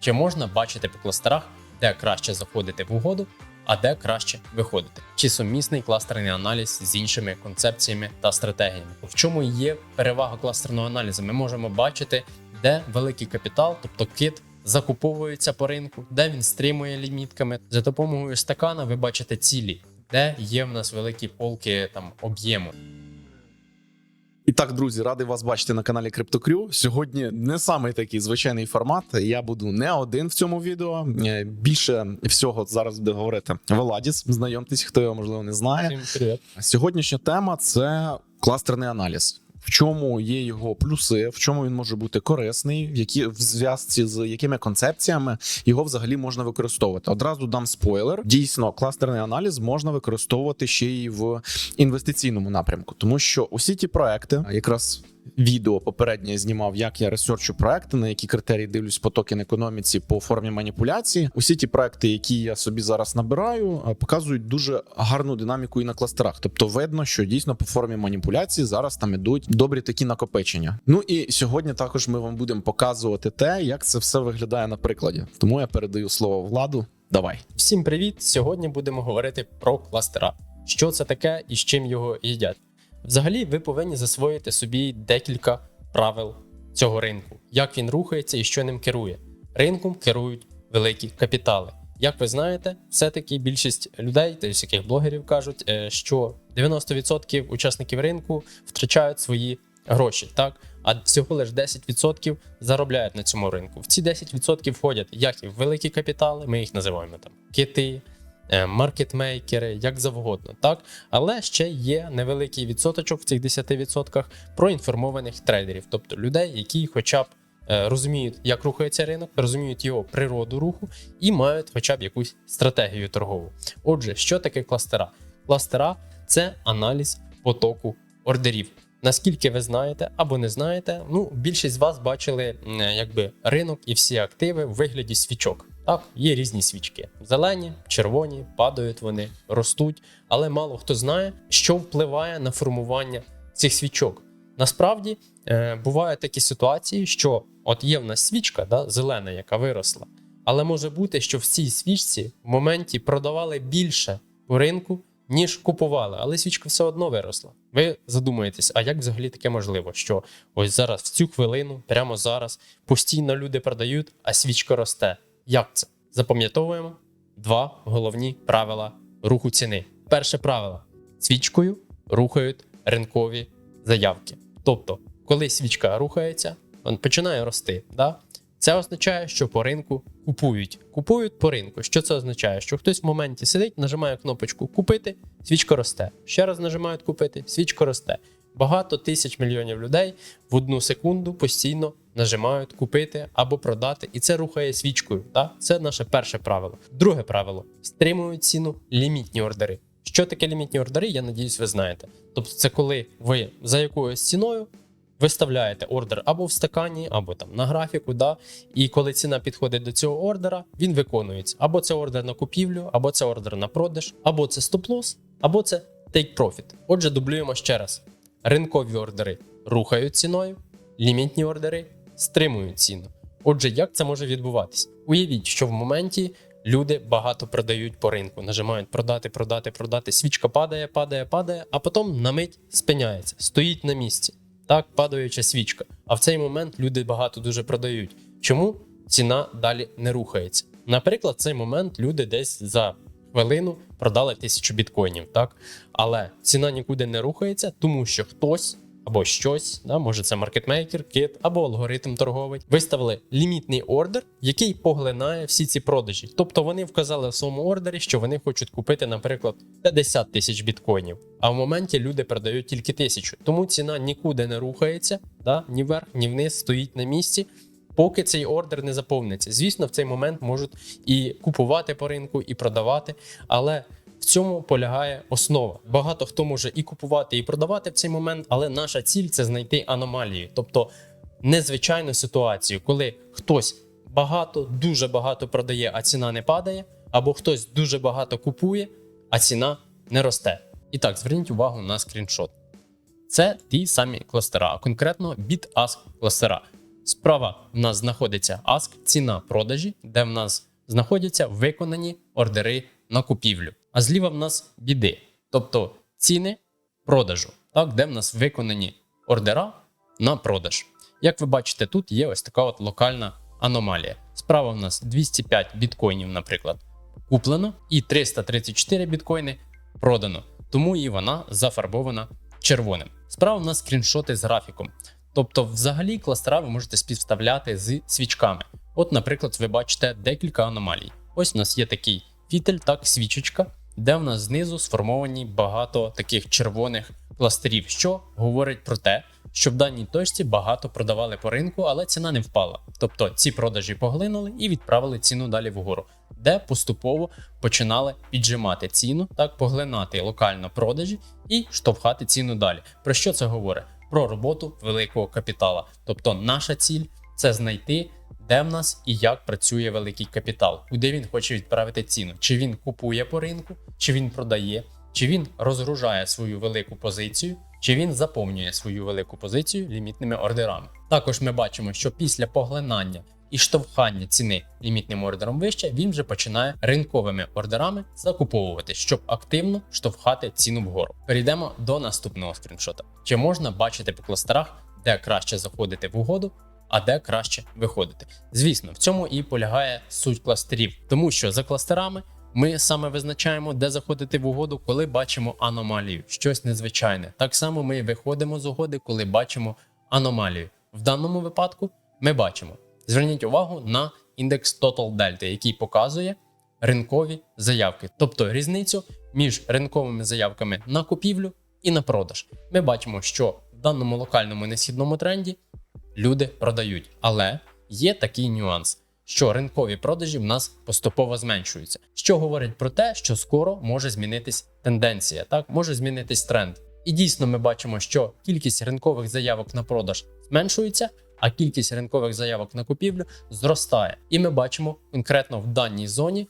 Чи можна бачити по кластерах, де краще заходити в угоду, а де краще виходити? Чи сумісний кластерний аналіз з іншими концепціями та стратегіями? В чому є перевага кластерного аналізу? Ми можемо бачити, де великий капітал, тобто кит, закуповується по ринку, де він стримує лімітками. За допомогою стакана ви бачите цілі, де є в нас великі полки там об'єму. І так, друзі, радий вас бачити на каналі Криптокрю. Сьогодні не самий такий звичайний формат. Я буду не один в цьому відео. Е, Більше всього зараз буде говорити Веладіс. Знайомтесь, хто його можливо не знає. Всім привіт. Сьогоднішня тема це кластерний аналіз. В чому є його плюси, в чому він може бути корисний, в які в зв'язці з якими концепціями його взагалі можна використовувати. Одразу дам спойлер. Дійсно, кластерний аналіз можна використовувати ще й в інвестиційному напрямку, тому що усі ті проекти, якраз відео попереднє знімав, як я ресерчу проекти, на які критерії дивлюсь по токен економіці по формі маніпуляції. Усі ті проекти, які я собі зараз набираю, е, показують дуже гарну динаміку і на кластерах. Тобто видно, що дійсно по формі маніпуляції зараз там ідуть добрі такі накопичення. Ну і сьогодні також ми вам будемо показувати те, як це все виглядає на прикладі. Тому я передаю слово владу. Давай. Всім привіт! Сьогодні будемо говорити про кластера. Що це таке і з чим його їдять. Взагалі, ви повинні засвоїти собі декілька правил цього ринку, як він рухається і що ним керує. Ринком керують великі капітали. Як ви знаєте, все-таки більшість людей, та й всяких блогерів кажуть, е, що 90% учасників ринку втрачають свої гроші, так? А всього лише 10% заробляють на цьому ринку. В ці 10% входять як і великі капітали, ми їх називаємо там кити, маркетмейкери, як завгодно, так? Але ще є невеликий відсоточок в цих 10% про інформованих трейдерів, тобто людей, які хоча б е, розуміють, як рухається ринок, розуміють його природу руху і мають хоча б якусь стратегію торгову. Отже, що таке кластера? Кластера це аналіз потоку ордерів. Наскільки ви знаєте або не знаєте, ну більшість з вас бачили якби ринок і всі активи в вигляді свічок. Так, є різні свічки: зелені, червоні, падають вони, ростуть, але мало хто знає, що впливає на формування цих свічок. Насправді е, бувають такі ситуації, що от є в нас свічка, да, зелена, яка виросла, але може бути, що в цій свічці в моменті продавали більше по ринку, ніж купували, але свічка все одно виросла. Ви задумаєтесь, а як взагалі таке можливо? Що ось зараз, в цю хвилину, прямо зараз, постійно люди продають, а свічка росте. Як це? Запам'ятовуємо два головні правила руху ціни. Перше правило: свічкою рухають ринкові заявки. Тобто, коли свічка рухається, він починає рости. Да? Це означає, що по ринку купують. Купують по ринку. Що це означає? Що хтось в моменті сидить, нажимає кнопочку купити, свічка росте. Ще раз нажимають купити, свічка росте. Багато тисяч мільйонів людей в одну секунду постійно нажимають купити або продати, і це рухає свічкою. Так? Це наше перше правило. Друге правило: стримують ціну лімітні ордери. Що таке лімітні ордери? Я надіюсь, ви знаєте. Тобто, це коли ви за якоюсь ціною виставляєте ордер або в стакані, або там на графіку, да, і коли ціна підходить до цього ордера, він виконується. Або це ордер на купівлю, або це ордер на продаж, або це стоп-лосс, або це take profit. Отже, дублюємо ще раз: ринкові ордери рухають ціною, лімітні ордери стримують ціну. Отже, як це може відбуватись? Уявіть, що в моменті люди багато продають по ринку, нажимають продати, продати, продати. Свічка падає, падає, падає, а потім на мить спиняється, стоїть на місці. Так, падаюча свічка. А в цей момент люди багато дуже продають. Чому ціна далі не рухається? Наприклад, цей момент люди десь за хвилину продали тисячу біткоїнів, так? Але ціна нікуди не рухається, тому що хтось або щось, да, може це маркетмейкер, кит або алгоритм торговий, виставили лімітний ордер, який поглинає всі ці продажі. Тобто вони вказали в своєму ордері, що вони хочуть купити, наприклад, 50 тисяч біткоїнів. А в моменті люди продають тільки тисячу. Тому ціна нікуди не рухається, да, ні вверх, ні вниз, стоїть на місці. Поки цей ордер не заповниться. Звісно, в цей момент можуть і купувати по ринку, і продавати, але в цьому полягає основа. Багато хто може і купувати, і продавати в цей момент, але наша ціль це знайти аномалію, тобто незвичайну ситуацію, коли хтось багато, дуже багато продає, а ціна не падає, або хтось дуже багато купує, а ціна не росте. І так, зверніть увагу на скріншот. Це ті самі кластера, а конкретно bid-ask кластера. Справа в нас знаходиться ASK, ціна продажі, де в нас знаходяться виконані ордери на купівлю. А зліва в нас біди, тобто ціни продажу, так, де в нас виконані ордера на продаж. Як ви бачите, тут є ось така от локальна аномалія. Справа в нас 205 біткоїнів, наприклад, куплено, і 334 біткоїни продано. Тому і вона зафарбована червоним. Справа в нас скріншоти з графіком. Тобто, взагалі, кластера ви можете співставляти з свічками. От, наприклад, ви бачите декілька аномалій. Ось у нас є такий фітель, так, свічечка, де в нас знизу сформовані багато таких червоних кластерів, що говорить про те, що в даній точці багато продавали по ринку, але ціна не впала. Тобто ці продажі поглинули і відправили ціну далі вгору, де поступово починали піджимати ціну, так поглинати локально продажі і штовхати ціну далі. Про що це говорить? Про роботу великого капітала. Тобто, наша ціль це знайти, де в нас і як працює великий капітал, куди він хоче відправити ціну, чи він купує по ринку, чи він продає, чи він розгружає свою велику позицію, чи він заповнює свою велику позицію лімітними ордерами. Також ми бачимо, що після поглинання і штовхання ціни лімітним ордером вище, він вже починає ринковими ордерами закуповувати, щоб активно штовхати ціну вгору. Перейдемо до наступного скріншота. Чи можна бачити по кластерах, де краще заходити в угоду, а де краще виходити? Звісно, в цьому і полягає суть кластерів, тому що за кластерами. Ми саме визначаємо, де заходити в угоду, коли бачимо аномалію, щось незвичайне. Так само ми виходимо з угоди, коли бачимо аномалію. В даному випадку ми бачимо. Зверніть увагу на індекс Total Delta, який показує ринкові заявки, тобто різницю між ринковими заявками на купівлю і на продаж. Ми бачимо, що в даному локальному несхідному тренді люди продають, але є такий нюанс. Що ринкові продажі в нас поступово зменшуються, що говорить про те, що скоро може змінитись тенденція, так може змінитись тренд. І дійсно ми бачимо, що кількість ринкових заявок на продаж зменшується, а кількість ринкових заявок на купівлю зростає. І ми бачимо конкретно в даній зоні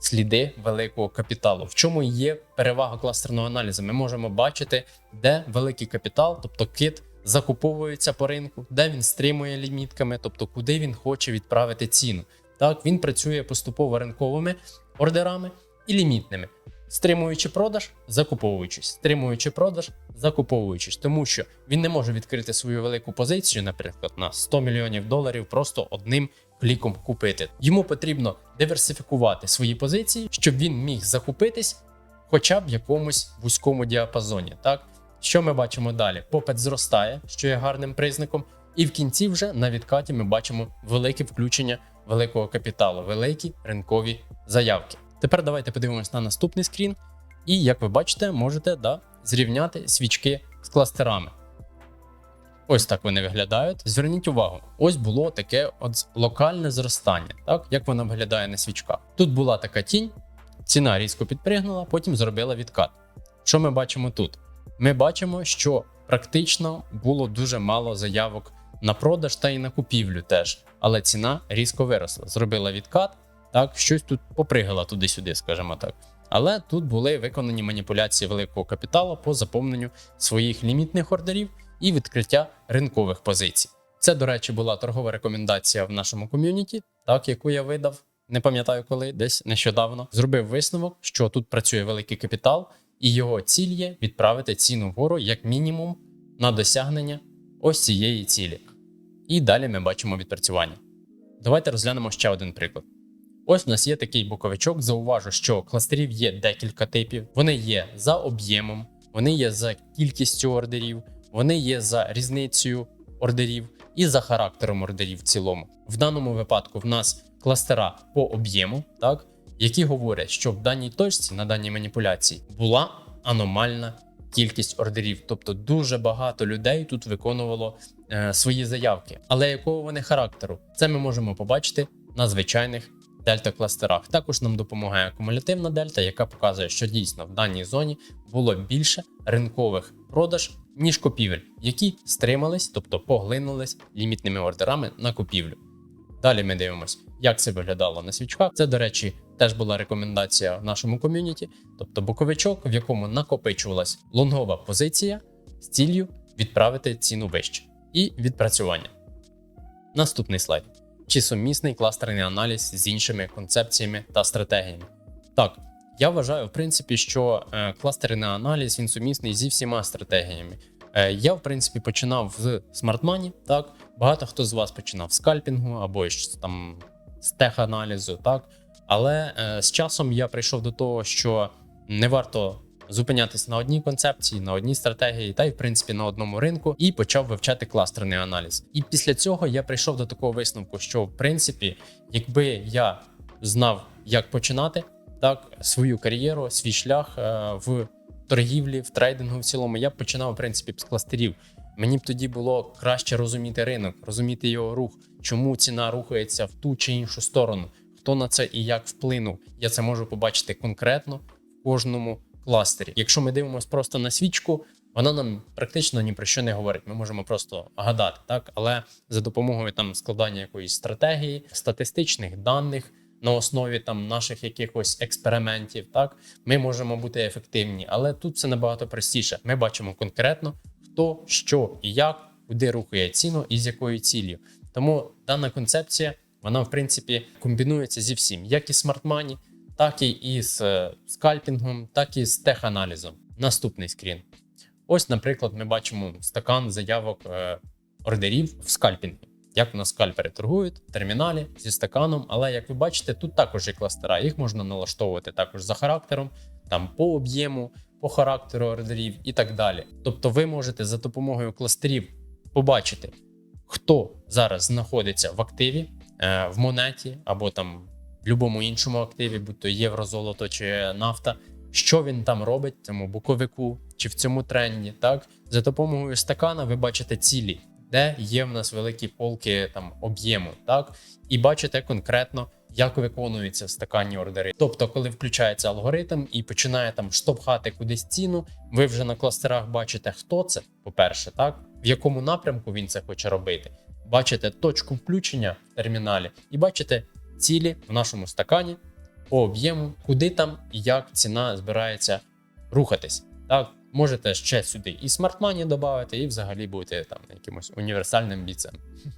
сліди великого капіталу. В чому є перевага кластерного аналізу? Ми можемо бачити, де великий капітал, тобто кит, закуповується по ринку, де він стримує лімітками, тобто куди він хоче відправити ціну. Так, він працює поступово ринковими ордерами і лімітними, стримуючи продаж, закуповуючись, стримуючи продаж, закуповуючись, тому що він не може відкрити свою велику позицію, наприклад, на 100 мільйонів доларів просто одним кліком купити. Йому потрібно диверсифікувати свої позиції, щоб він міг закупитись хоча б в якомусь вузькому діапазоні. Так, що ми бачимо далі? Попит зростає, що є гарним признаком, і в кінці вже на відкаті ми бачимо велике включення великого капіталу, великі ринкові заявки. Тепер давайте подивимось на наступний скрін. І як ви бачите, можете да, зрівняти свічки з кластерами. Ось так вони виглядають. Зверніть увагу, ось було таке от локальне зростання, так як воно виглядає на свічках. Тут була така тінь, ціна різко підпригнула, потім зробила відкат. Що ми бачимо тут? Ми бачимо, що практично було дуже мало заявок на продаж та й на купівлю теж, але ціна різко виросла. Зробила відкат, так, щось тут попригала туди-сюди, скажімо так. Але тут були виконані маніпуляції великого капіталу по заповненню своїх лімітних ордерів і відкриття ринкових позицій. Це, до речі, була торгова рекомендація в нашому ком'юніті, так яку я видав, не пам'ятаю коли, десь нещодавно. Зробив висновок, що тут працює великий капітал, і його ціль є відправити ціну вгору як мінімум на досягнення ось цієї цілі. І далі ми бачимо відпрацювання. Давайте розглянемо ще один приклад. Ось у нас є такий боковичок. Зауважу, що кластерів є декілька типів. Вони є за об'ємом, вони є за кількістю ордерів, вони є за різницею ордерів і за характером ордерів в цілому. В даному випадку в нас кластера по об'єму, так, які говорять, що в даній точці на даній маніпуляції була аномальна кількість ордерів. Тобто дуже багато людей тут виконувало е, свої заявки. Але якого вони характеру? Це ми можемо побачити на звичайних дельта кластерах. Також нам допомагає акумулятивна дельта, яка показує, що дійсно в даній зоні було більше ринкових продаж, ніж купівель, які стримались, тобто поглинулись лімітними ордерами на купівлю. Далі ми дивимося, як це виглядало на свічках. Це, до речі, теж була рекомендація в нашому ком'юніті, тобто боковичок, в якому накопичувалась лонгова позиція з ціллю відправити ціну вище і відпрацювання. Наступний слайд. Чи сумісний кластерний аналіз з іншими концепціями та стратегіями? Так, я вважаю, в принципі, що е, кластерний аналіз він сумісний зі всіма стратегіями. Е, я, в принципі, починав з смартмані, так. Багато хто з вас починав з скальпінгу або там з теханалізу, так. Але е, з часом я прийшов до того, що не варто зупинятись на одній концепції, на одній стратегії, та й в принципі на одному ринку, і почав вивчати кластерний аналіз. І після цього я прийшов до такого висновку, що в принципі, якби я знав, як починати так свою кар'єру, свій шлях е, в торгівлі, в трейдингу в цілому, я починав в принципі з кластерів. Мені б тоді було краще розуміти ринок, розуміти його рух, чому ціна рухається в ту чи іншу сторону, хто на це і як вплинув. Я це можу побачити конкретно в кожному кластері. Якщо ми дивимося просто на свічку, вона нам практично ні про що не говорить. Ми можемо просто гадати, так але за допомогою там складання якоїсь стратегії, статистичних даних. На основі там наших якихось експериментів, так ми можемо бути ефективні, але тут все набагато простіше. Ми бачимо конкретно, хто, що і як, куди рухає ціну і з якою ціллю. Тому дана концепція, вона в принципі комбінується зі всім, як і смарт-мані, так і з е, скальпінгом, так і з теханалізом. Наступний скрін. Ось, наприклад, ми бачимо стакан заявок е, ордерів в скальпінгі. Як у нас скальпери торгують в терміналі зі стаканом, але як ви бачите, тут також є кластера. Їх можна налаштовувати також за характером, там по об'єму, по характеру ордерів і так далі. Тобто, ви можете за допомогою кластерів побачити, хто зараз знаходиться в активі, е, в монеті або там в будь-якому іншому активі, будь то євро, золото чи нафта. Що він там робить в цьому боковику чи в цьому тренді? Так за допомогою стакана ви бачите цілі, де є в нас великі полки там об'єму, так і бачите конкретно, як виконуються стаканні ордери. Тобто, коли включається алгоритм і починає там штовхати кудись ціну, ви вже на кластерах бачите, хто це, по-перше, так в якому напрямку він це хоче робити. Бачите точку включення в терміналі і бачите цілі в нашому стакані по об'єму, куди там і як ціна збирається рухатись. Так, можете ще сюди і смарт-мані додати, і взагалі бути там якимось універсальним бійцем.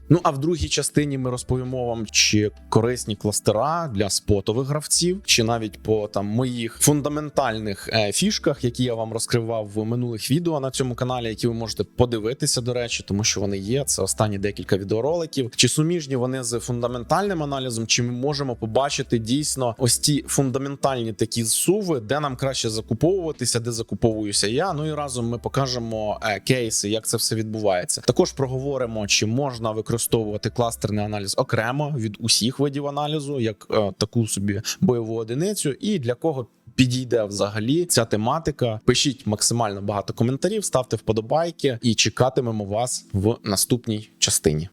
Ну а в другій частині ми розповімо вам, чи корисні кластера для спотових гравців, чи навіть по там моїх фундаментальних е, фішках, які я вам розкривав в минулих відео на цьому каналі, які ви можете подивитися, до речі, тому що вони є. Це останні декілька відеороликів. Чи суміжні вони з фундаментальним аналізом, чи ми можемо побачити дійсно ось ті фундаментальні такі зсуви, де нам краще закуповуватися, де закуповуюся я. Ну і разом ми покажемо е, кейси, як це все відбувається. Також проговоримо, чи можна використовувати кластерний аналіз окремо від усіх видів аналізу, як е, таку собі бойову одиницю, і для кого. Підійде взагалі ця тематика. Пишіть максимально багато коментарів, ставте вподобайки і чекатимемо вас в наступній частині.